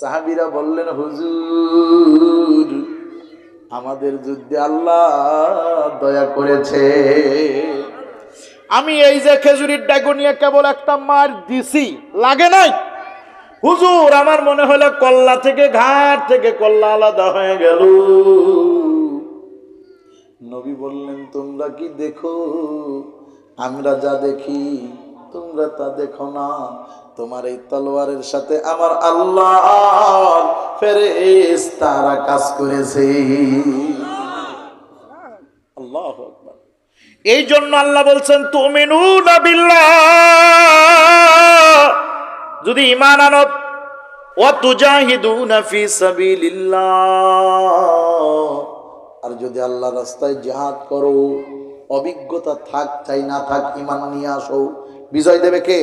সাহাবিরা বললেন, হুজুর, আমাদের যুদ্ধে আল্লাহ দয়া করেছে। আমি এই যে খেজুরির ডাগো নিয়ে কেবল একটা মার দিছি, লাগে নাই? হুজুর, আমার মনে হলো কল্লা থেকে ঘাট থেকে কল্লা আলাদা হয়ে গেল। নবী বললেন, তোমরা কি দেখো? আমরা যা দেখি, তোমরা তা দেখো না। তোমার এই তলোয়ারের সাথে আমার আল্লাহ ফেরেস তারা কাজ করেছে। আল্লাহ এই জন্য আল্লাহ বলছেন বিল্লাহ। যদি ইমান আনত ও আর যদি আল্লাহ রাস্তায় জিহাদ করো, অভিজ্ঞতা থাক, চাই না থাক ইমান নিয়ে আসো। বিজয় দেবে কে?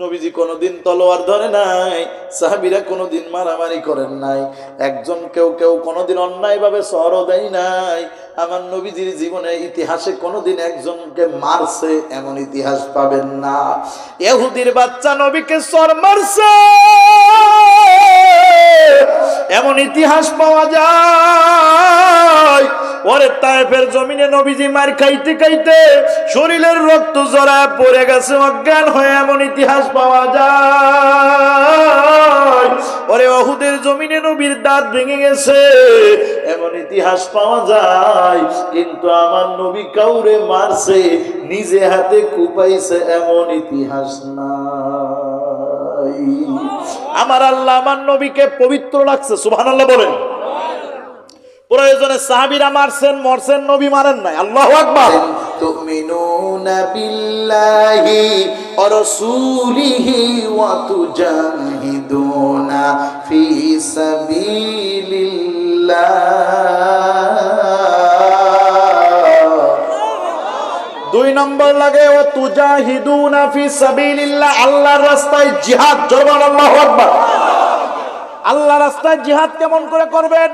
নবীজি কোনোদিন তলোয়ার ধরে নাই, সাহাবিরা কোনোদিন মারামারি করেন নাই। একজন কেউ কেউ কোনোদিন অন্যায়ভাবে ভাবে সরও দেয় নাই। আমার নবীজির জীবনে ইতিহাসে কোনোদিন একজনকে মারছে এমন ইতিহাস পাবেন না। এহুদির বাচ্চা নবীকে সর মারছে। এমন ইতিহাস পাওয়া যায়। পরে তায়েফের জমিনে নবীজি মার খাইতে খাইতে শরীরের রক্ত জড়া পড়ে গেছে, অজ্ঞান হয়ে এমন ইতিহাস পাওয়া যায়। পরে অহুদের জমিনে নবীর দাঁত ভেঙে গেছে, এমন ইতিহাস পাওয়া যায়। কিন্তু আমার নবী কাউরে মারছে, নিজে হাতে কুপাইছে এমন ইতিহাস নাই আমার আল্লাহ আমার নবীকে পবিত্র লাগছে সুবহান আল্লাহ বলেন প্রয়োজনে সাহাবিরা মারছেন মরছেন নবী মারেন নাই আল্লাহ আকবার تؤمنون بالله ورسوله وتجاهدون في سبيل الله দুই নম্বর লাগে ও তুজা তুজাহিদুনা ফি সাবিলিল্লাহ আল্লাহর রাস্তায় জিহাদ জরবান আল্লাহু আকবার। আল্লাহ রাস্তায় জিহাদ কেমন করে করবেন?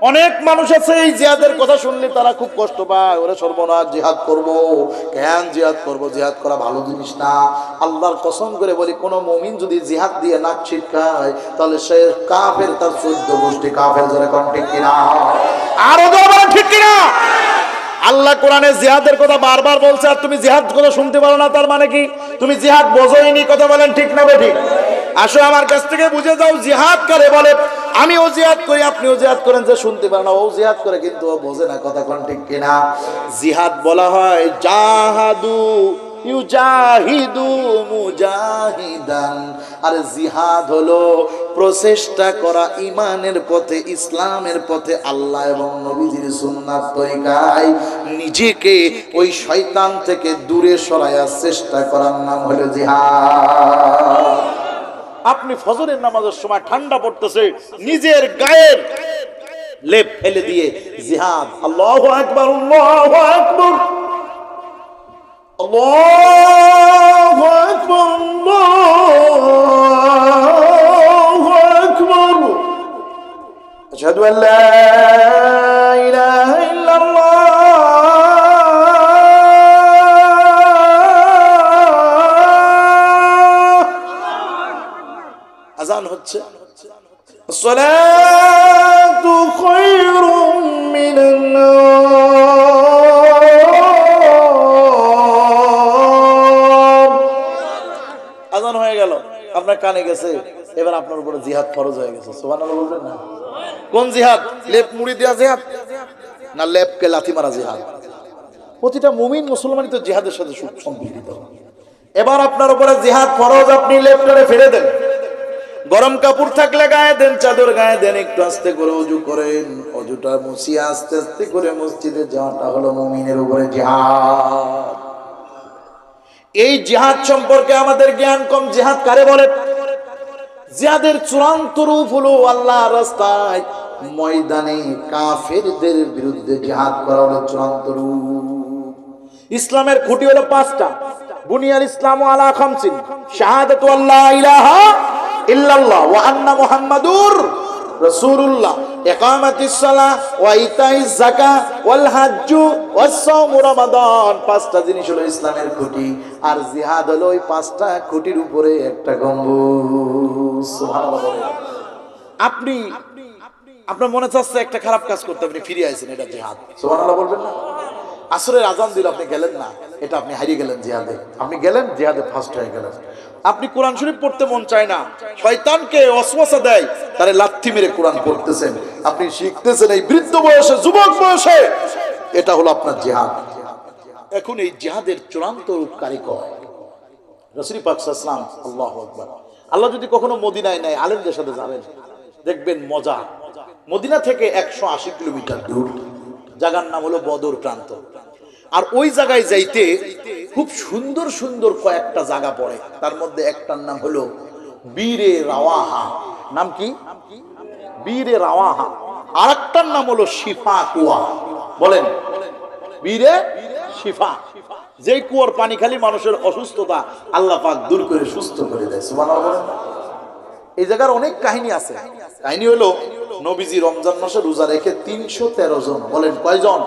অনেক মানুষ আছে, এই জিহাদের কথা শুনলে তারা খুব কষ্ট পায়। ওরে সর্বনাশ, জিহাদ করব। কেন জিহাদ করব? জিহাদ করা ভালো জিনিস না। আল্লাহর কসম করে বলি, কোনো মমিন যদি জিহাদ দিয়ে নাক ছিটকায়, তাহলে সে কাফের, তার চোদ্দ গোষ্ঠী কাফের জোরে কন ঠিক কিনা? আরও ঠিক কিনা? আল্লাহ কোরআনে জিহাদের কথা বারবার বলছে, আর তুমি জিহাদ কথা শুনতে পারো না, তার মানে কি? তুমি জিহাদ বোঝোইনি, কথা বলেন ঠিক না বেঠি আসো আমার কাছ থেকে বুঝে যাও, জিহাদ করে বলে? আমি ও জিহাদ করি আপনি ও জিহাদ করেন যে শুনতে পারেন ও জিহাদ করে কিন্তু ও বোঝে না, কথা কোন ঠিক কিনা? জিহাদ বলা হয় জাহাদু ইউজাহিদু মুজাহিদান। আর জিহাদ হলো প্রচেষ্টা করা ইমানের পথে, ইসলামের পথে আল্লাহ এবং নবীজির সুন্নাত তরিকায়। নিজেকে ওই শয়তান থেকে দূরে সরাইয়ার চেষ্টা করার নাম হলো জিহাদ। আপনি ফজরের নামাজের সময় ঠান্ডা পড়তেছে, নিজের গায়ের লেপ ফেলে দিয়ে জিহাদ। আল্লাহ আকবার আল্লাহ আকবার। الله أكبر الله أكبر أشهد أن لا إله إلا الله আজান হচ্ছে الصلاة خير من النوم আপনার কানে গেছে, এবার আপনার উপরে জিহাদ ফরজ হয়ে গেছে। সুবহানাল্লাহ বলবেন না? কোন জিহাদ? লেপ মুড়ি দেওয়া জিহাদ? না, লেপকে লাথি মারা জিহাদ? প্রতিটা মুমিন মুসলমানই তো জিহাদের সাথে সম্পৃক্ত। এবার আপনার উপরে জিহাদ ফরজ, আপনি লেপটারে ফেলে দেন। গরম কাপড় থাকলে গায়ে দেন, চাদর গায়ে দেন, একটু আস্তে করে অজু করেন। অজুটা মুছিয়ে আস্তে আস্তে করে মসজিদে যাওয়াটা হলো মুমিনের উপরে জিহাদ। এই জিহাদ সম্পর্কে আমাদের জ্ঞান কম। জিহাদ কারে বলে? জিহাদের চূড়ান্ত রূপ হলো আল্লাহ রাস্তায় ময়দানে কাফেরদের বিরুদ্ধে জিহাদ করা হলো চূড়ান্ত রূপ। ইসলামের খুঁটি হলো পাঁচটা। বুনিয়াল ইসলাম আলা খামসিন। শাহাদাতু আল্লাহ ইলাহা ইল্লাল্লাহ ওয়া আন্না মুহাম্মাদুর রাসূলুল্লাহ। ইকামাতিস সালাহ ওয়া ওয়াল হাজ্জু ওয়াস রমাদান। পাঁচটা জিনিস হলো ইসলামের খুঁটি, আর জিহাদ হলো পাঁচটা খুঁটির উপরে একটা আপনি, আপনার মনে একটা খারাপ কাজ করতে আপনি ফিরে আইছেন, এটা জিহাদ। বলবেন না? আসরের আজান দিল, আপনি গেলেন না। এটা আপনি হারিয়ে গেলেন জিহাদে। আপনি গেলেন, জিহাদে ফার্স্ট হয়ে গেলেন। আপনি কোরআন শরীফ পড়তে মন চায় না, শয়তানকে অসওয়াসা দেয়, তারে লাথি মেরে কোরআন পড়তেছেন। আপনি শিখতেছেন এই বৃদ্ধ বয়সে, যুবক বয়সে, এটা হলো আপনার জিহাদ। এখন এই জিহাদের চূড়ান্ত কারিকর রসুল পাকসালাম আল্লাহ আকবার। আল্লাহ যদি কখনো মদিনায় নেয়, আলেমদের সাথে যাবেন। দেখবেন মজা। মদিনা থেকে একশো আশি কিলোমিটার দূর। জায়গার নাম হলো বদর প্রান্ত। আর ওই জায়গায় যাইতে খুব সুন্দর সুন্দর কয়েকটা জায়গা পড়ে। তার মধ্যে একটার নাম হলো বীরে রাওয়াহা। নাম কি? বীরে রাওয়াহা। আর একটার নাম হলো শিফা কুয়া। বলেন। বীরে শিফা। যেই কুয়ার পানি খালি মানুষের অসুস্থতা আল্লাহ পাক দূর করে, সুস্থ করে দেয়। এই জায়গার অনেক কাহিনী আছে। কাহিনী হলো নবীজি রমজান মাসে রোজা রেখে তিনশো তেরো জন, বলেন কয়জন?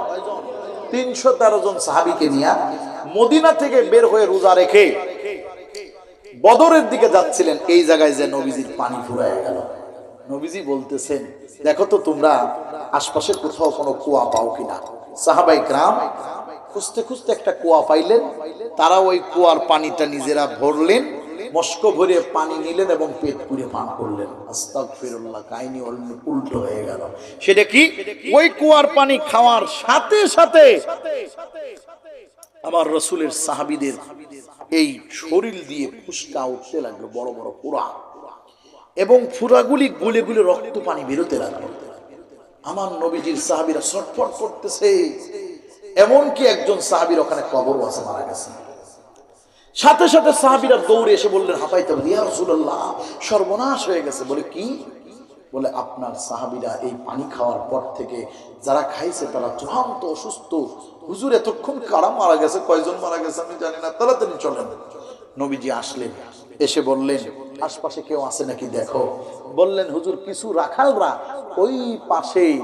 তিনশো তেরো জন সাহাবিকে নিয়ে মদিনা থেকে বের হয়ে রোজা রেখে বদরের দিকে যাচ্ছিলেন। এই জায়গায় যে নবীজির পানি ফুরায় গেল। নবীজি বলতেছেন, দেখো তো তোমরা আশপাশে কোথাও কোনো কুয়া পাও কিনা? সাহাবাই গ্রাম খুঁজতে খুঁজতে একটা কুয়া পাইলেন। তারা ওই কুয়ার পানিটা নিজেরা ভরলেন। মস্ক ভরে পানি নিলেন এবং পেট পুরে পান করলেন। আস্তাক ফিরুল্লাহ কাহিনী উল- উল্টো হয়ে গেল। সেটা কি? ওই কুয়ার পানি খাওয়ার সাথে সাথে আমার রসুলের সাহাবিদের এই শরীর দিয়ে ফুসকা উঠতে লাগল, বড় বড় পুরা এবং ফুরাগুলি গুলে গুলে রক্ত পানি বেরোতে লাগল। আমার নবীজির সাহাবিরা ছটফট করতেছে। এমনকি একজন সাহাবির ওখানে কবরও আছে, মারা গেছে। সাথে সাথে সাহাবিরা দৌড়ে এসে বললেন হাফাইতে সর্বনাশ হয়ে গেছে। বলে, কি? বলে, আপনার সাহাবিরা এই পানি খাওয়ার পর থেকে যারা খাইছে তারা চূড়ান্ত অসুস্থ। হুজুর এতক্ষণ কারা মারা গেছে? কয়জন মারা গেছে আমি জানি না। তাড়াতাড়ি চলেন। নবীজি আসলেন, এসে বললেন, আশপাশে কেউ আছে নাকি? দেখো। বললেন, হুজুর, কিছু রাখালরা ওই পাশেই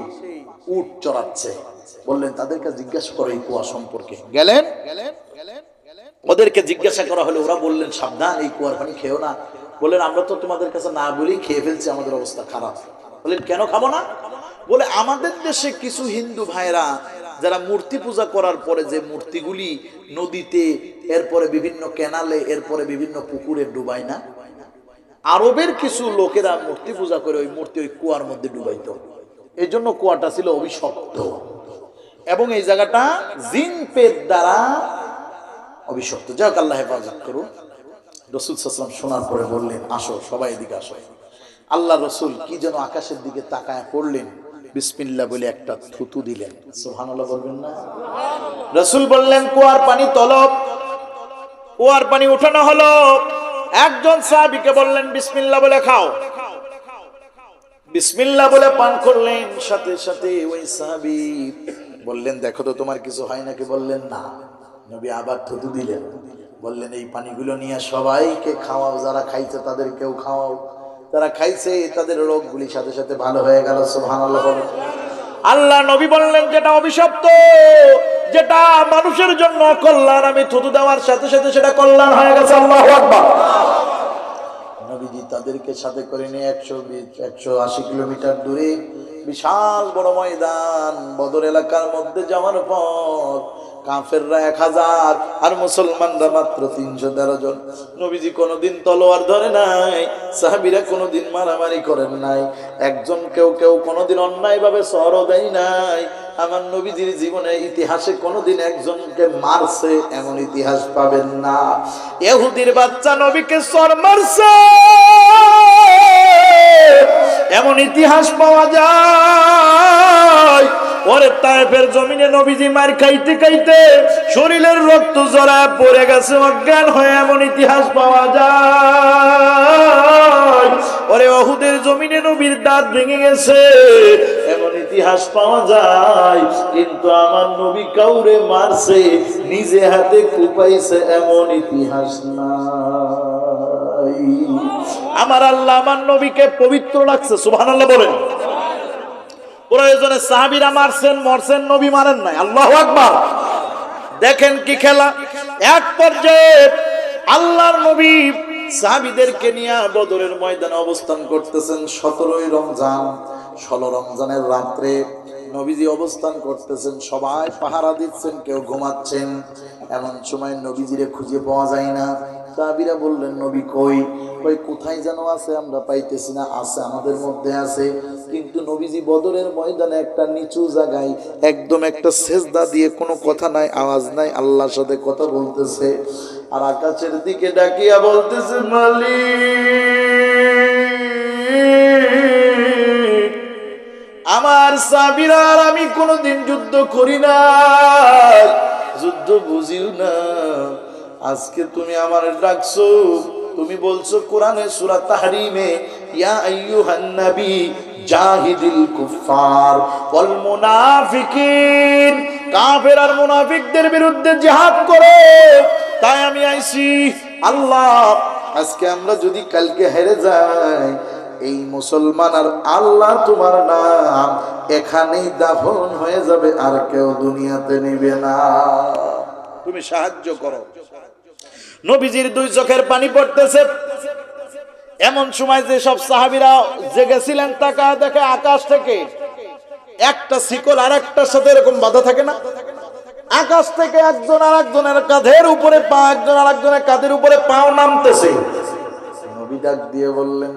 উট চড়াচ্ছে। বললেন, তাদেরকে জিজ্ঞাসা করো এই কুয়া সম্পর্কে। গেলেন গেলেন? ওদেরকে জিজ্ঞাসা করা হলে ওরা বললেন, সাবধান, এই কুয়ার পানি খেও না। বললেন, আমরা তো তোমাদের কাছে না বলেই খেয়ে ফেলছি, আমাদের অবস্থা খারাপ। বললেন, কেন খাব না? বলে, আমাদের দেশে কিছু হিন্দু ভাইরা যারা মূর্তি পূজা করার পরে যে মূর্তিগুলি নদীতে, এরপরে বিভিন্ন ক্যানালে এরপরে বিভিন্ন পুকুরে ডুবায় না? আরবের কিছু লোকেরা মূর্তি পূজা করে ওই মূর্তি ওই কুয়ার মধ্যে ডুবাইতো। এই জন্য কুয়াটা ছিল অভিশপ্ত। এবং এই জায়গাটা জিন পেট দ্বারা অভিশপ্ত। যাই হোক আল্লাহ হেফাজত করুন। রসুল সাসলাম শোনার পরে বললেন, আসো, সবাই এদিকে আসো। আল্লাহ রসুল কি যেন আকাশের দিকে তাকায় পড়লেন বিসমিল্লা বলে একটা থুতু দিলেন। সুবহানাল্লাহ বলবেন না? রসুল বললেন, কুয়ার পানি তলব। কুয়ার পানি উঠানো হলো। একজন সাহাবিকে বললেন বিসমিল্লা বলে খাও। বিসমিল্লা বলে পান করলেন, সাথে সাথে ওই সাহাবি বললেন, দেখো তো তোমার কিছু হয় নাকি? বললেন, না। নবী আবার থুতু দিলেন। বললেন, এই পানিগুলো নিয়ে সবাইকে খাওয়াও, যারা খাইছে তাদেরকেও খাওয়াও। যারা খাইছে, তাদের রোগগুলি সাথে সাথে ভালো হয়ে গেল আল্লাহ নবী বললেন, যেটা অভিশপ্ত, যেটা মানুষের জন্য কল্যাণ, আমি থুতু দেওয়ার সাথে সাথে সেটা কল্যাণ হয়ে গেছে, আল্লাহু নবীজি তাদেরকে সাথে করে নিয়ে একশো একশো আশি কিলোমিটার দূরে বিশাল বড় ময়দান, বদর এলাকার মধ্যে যাওয়ার পর কাফেররা এক হাজার, আর মুসলমানরা মাত্র তিনশো তেরো জন। নবীজি কোনোদিন তলোয়ার ধরে নাই, সাহাবিরা কোনোদিন মারামারি করেন নাই। একজন কেউ কেউ কোনোদিন অন্যায় ভাবে সরও দেয় নাই। আমার নবীজির জীবনে ইতিহাসে কোনোদিন একজনকে মারছে এমন ইতিহাস পাবেন না। এহুদির বাচ্চা নবীকে সর মারছে। এমন ইতিহাস পাওয়া যায়। ওরে তাইফের জমিনে নবীজি মার খাইতে খাইতে শরীরের রক্ত জরা পড়ে গেছে, অজ্ঞান হয়ে এমন ইতিহাস পাওয়া যায়। ওরে অহুদের জমিনে নবীর দাঁত ভেঙে গেছে, এমন ইতিহাস পাওয়া যায়। কিন্তু আমার নবী কাউরে মারছে, নিজে হাতে কুপাইছে, এমন ইতিহাস নাই। আমার আল্লাহ আমার নবীকে পবিত্র লাগছে, সুবহানাল্লাহ বলেন। প্রয়োজনে সাহাবিরা মারছেন, মরছেন, নবী মারেন নাই। আল্লাহ আকবার। দেখেন কি খেলা? এক পর্যায়ে আল্লাহর নবী সাহাবিদেরকে নিয়ে বদরের ময়দানে অবস্থান করতেছেন সতেরোই রমজান। ষোলো রমজানের রাত্রে নবীজি অবস্থান করতেছেন, সবাই পাহারা দিচ্ছেন, কেউ ঘুমাচ্ছেন। এমন সময় নবীজিরে খুঁজে পাওয়া যায় না। সাহাবিরা বললেন, নবী কই? কই, কোথায় যেন আছে? আমরা পাইতেছি না। আছে আমাদের মধ্যে আছে। কিন্তু নবীজি বদরের ময়দানে একটা নিচু জায়গায় একদম একটা সেজদা দিয়ে কোনো কথা নাই, আওয়াজ নাই, আল্লাহর সাথে কথা বলতেছে। আর আকাশের দিকে ডাকিয়া বলতেছে, মালিক, আমার সাবিরার আমি কোনোদিন যুদ্ধ করি না যুদ্ধ বুঝিও না। আজকে তুমি আমার ডাকছো, তুমি বলছো কোরআনে সূরা তাহরিমে, ইয়া আইয়ুহান নবী কুফার ওয়াল মুনাফিকিন, কাফের আর মুনাফিকদের বিরুদ্ধে জিহাদ তাই আমি আইছি। আল্লাহ, আজকে আমরা যদি কালকে হেরে যাই, এই মুসলমান আর আল্লাহ তোমার নাম এখানেই দাফন হয়ে যাবে আর কেউ দুনিয়াতে নিবে না। তুমি সাহায্য করো। নবীজির দুই চোখের পানি পড়তেছে। এমন সময় যে সব সাহাবিরা জেগেছিলেন তাকা দেখে আকাশ থেকে। একটা শিকল আর একটার সাথে এরকম বাধা থাকে না? আকাশ থেকে একজন আর একজনের কাঁধের উপরে পা, একজন আর একজনের কাঁধের উপরে পাও নামতেছে। নবী ডাক দিয়ে বললেন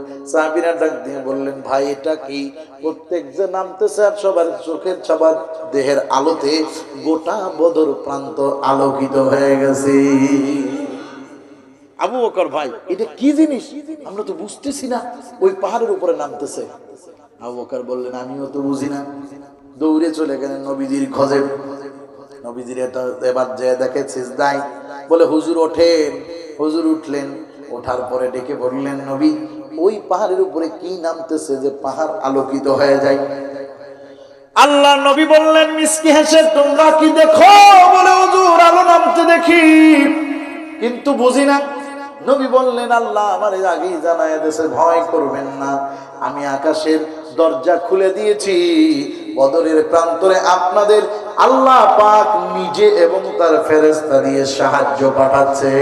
ডাক দিয়ে বললেন, ভাই, এটা কি? প্রত্যেক যে নামতেছে আর সবার চোখের সবার দেহের আলোতে গোটা বদর প্রান্ত আলোকিত হয়ে গেছে। আবু বকর ভাই, এটা কি জিনিস? আমরা তো বুঝতেছি না, ওই পাহাড়ের উপরে নামতেছে। আবু বকর বললেন, আমিও তো বুঝি না। দৌড়ে চলে গেলেন নবীজির খোঁজে। নবীজির এবার যে দেখে সিজদাই বলে, হুজুর ওঠেন। হুজুর উঠলেন, ওঠার পরে ডেকে বললেন, নবী, ওই পাহাড়ের উপরে কি নামতেছে যে পাহাড় আলোকিত হয়ে যায়? আল্লাহ নবী বললেন, মিসকি হেসে, তোমরা কি দেখো? বলে, হুজুর, আলো নামতে দেখি। কিন্তু বুঝি না নবী বললেন, আল্লাহ আমার আগেই জানায় দেশে ভয় করবেন না। আমি আকাশের দরজা খুলে দিয়েছি, বদরের প্রান্তরে আপনাদের আল্লাহ পাক নিজে এবং তার ফেরেস্তা দিয়ে সাহায্য পাঠাচ্ছে।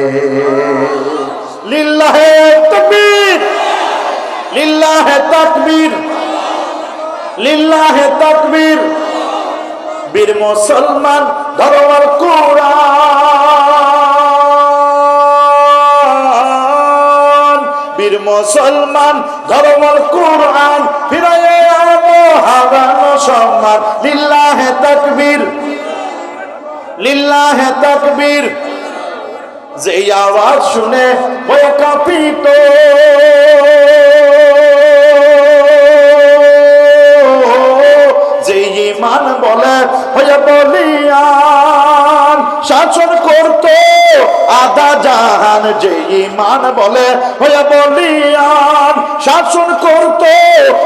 বীর মুসলমান ধর্মের কোরআন। মুসলমান ধর্মের কোরআন ফিরাইয়ে আনো হারানো সম্মান। লিল্লাহে তাকবীর। লিল্লাহে তাকবীর। যে আওয়াজ শুনে বই কাঁপিত। যে ইমান বলে, হয়ে বলিয়ান আদা জাহান যে ইমান বলে হয়ে বলিয়ান, শাসন করত।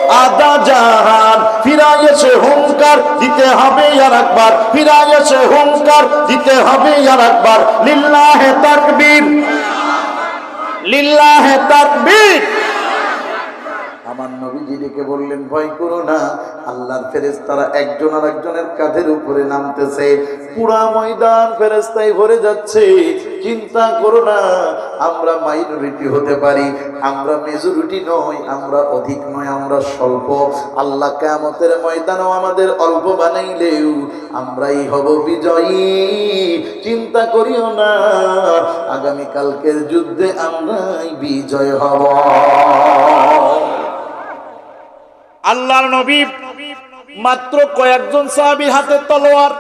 আদা জাহান ফিরাই এসে হুঙ্কার দিতে হবে আর একবার ফিরাই এসে হুঙ্কার দিতে হবে আর একবার। লিল্লাহে তাকবীর। লিল্লাহে তাকবীর। আমার নবীজি বললেন, ভয় করো না, আল্লাহর ফেরেস্তারা একজন আর একজনের কাঁধের উপরে নামতেছে। পুরা ময়দান ফেরেস্তায় ভরে যাচ্ছে। চিন্তা করো না, আমরা মাইনরিটি হতে পারি, আমরা মেজরিটি নই, আমরা অধিক নয়, আমরা স্বল্প। আল্লাহ কেমতের ময়দানও আমাদের অল্প বানাইলেও আমরাই হব বিজয়ী। চিন্তা করিও না আগামী কালকের যুদ্ধে আমরাই বিজয় হব। আল্লাহর নবী মাত্র কয়েকজন সাহাবীর হাতে তলোয়ার,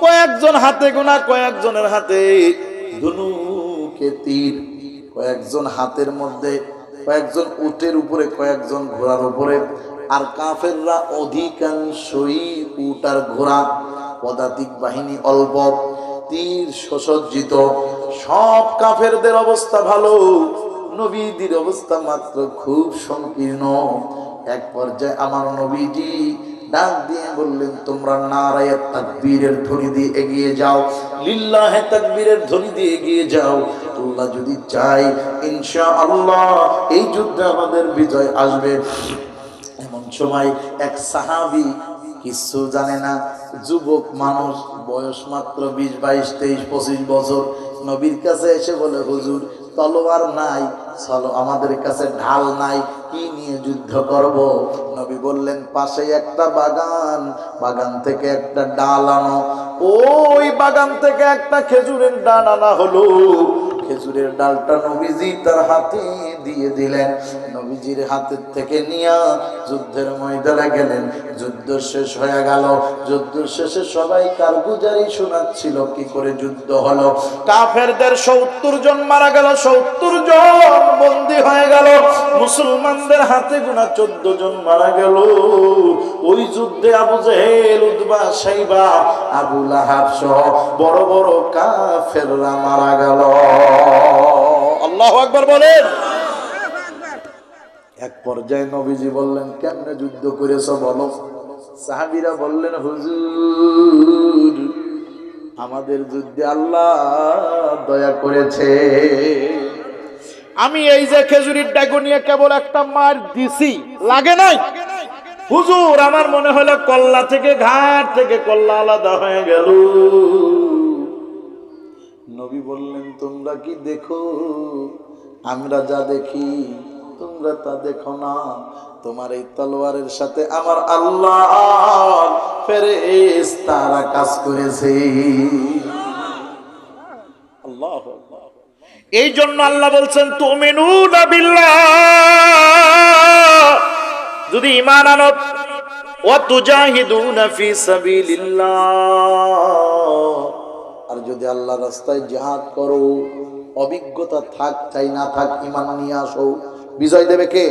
কয়েকজন হাতে গোনা কয়েকজনের হাতে ধনুকে তীর, কয়েকজন হাতের মধ্যে, কয়েকজন উটের উপরে, কয়েকজন ঘোড়ার উপরে। আর কাফেররা অধিকাংশই উট আর ঘোড়া। পদাতিক বাহিনী অল্প, তীর সুসজ্জিত। সব কাফেরদের অবস্থা ভালো। নবীদের অবস্থা মাত্র খুব সংকীর্ণ। এক পর্যায়ে আমার নবীজি ডাক দিয়ে বললেন, তোমরা নারায়ের তাকবীরের ধ্বনি দিয়ে এগিয়ে যাও, লিল্লাহে তাকবীরের ধ্বনি দিয়ে এগিয়ে যাও। আল্লাহ যদি চাই ইনশাআল্লাহ এই যুদ্ধে আমাদের বিজয় আসবে। এমন সময় এক সাহাবি কিছু জানে না, যুবক মানুষ, বয়স মাত্র বিশ, বাইশ, তেইশ, পঁচিশ বছর, নবীর কাছে এসে বলে, হুজুর, তলোয়ার নাই, চলো আমাদের কাছে ঢাল নাই কি নিয়ে যুদ্ধ করব। নবী বললেন, পাশে একটা বাগান বাগান থেকে একটা ডাল আনো। ওই বাগান থেকে একটা খেজুরের ডাল আনা হলো। খেজুরের ডালটা নবীজি তার হাতে দিয়ে দিলেন। নবীজির হাতের থেকে নিয়ে যুদ্ধের ময়দানে গেলেন। যুদ্ধ শেষ হয়ে গেল। যুদ্ধ শেষে সবাই কারগুজারি শোনাচ্ছিল, কি করে যুদ্ধ হলো? কাফেরদের সত্তর জন মারা গেল, সত্তর জন বন্দী হয়ে গেল। মুসলমানদের হাতে গোনা চোদ্দ জন মারা গেল। ওই যুদ্ধে আবু জেহেল উদ্বা সাইবা, আবু লাহাব সহ বড় বড় কাফেররা মারা গেল। আল্লাহ আকবার বলেন। এক পর্যায়ে নবীজি বললেন, কেমনে যুদ্ধ করেছ বলো? সাহাবিরা বললেন, হুজুর, আমাদের যুদ্ধে আল্লাহ দয়া করেছে। আমি এই যে খেজুরির ডাগু নিয়ে কেবল একটা মার দিছি, লাগে নাই? হুজুর, আমার মনে হলো কল্লা থেকে ঘাট থেকে কল্লা আলাদা হয়ে গেল। নবী বললেন, তোমরা কি দেখো? আমরা যা দেখি, তোমরা তা দেখো না। তোমার এই তলোয়ারের সাথে আমার আল্লাহ ফেরেস তারা কাজ করেছে। আল্লাহ এই জন্য আল্লাহ বলছেন তুমিনু বিল্লাহ। যদি ইমান আনো আর যদি আল্লাহ রাস্তায় জেহাদ করো, অভিজ্ঞতা থাক, চাই না থাক ইমান নিয়ে আসো। বিজয় দেবে কে?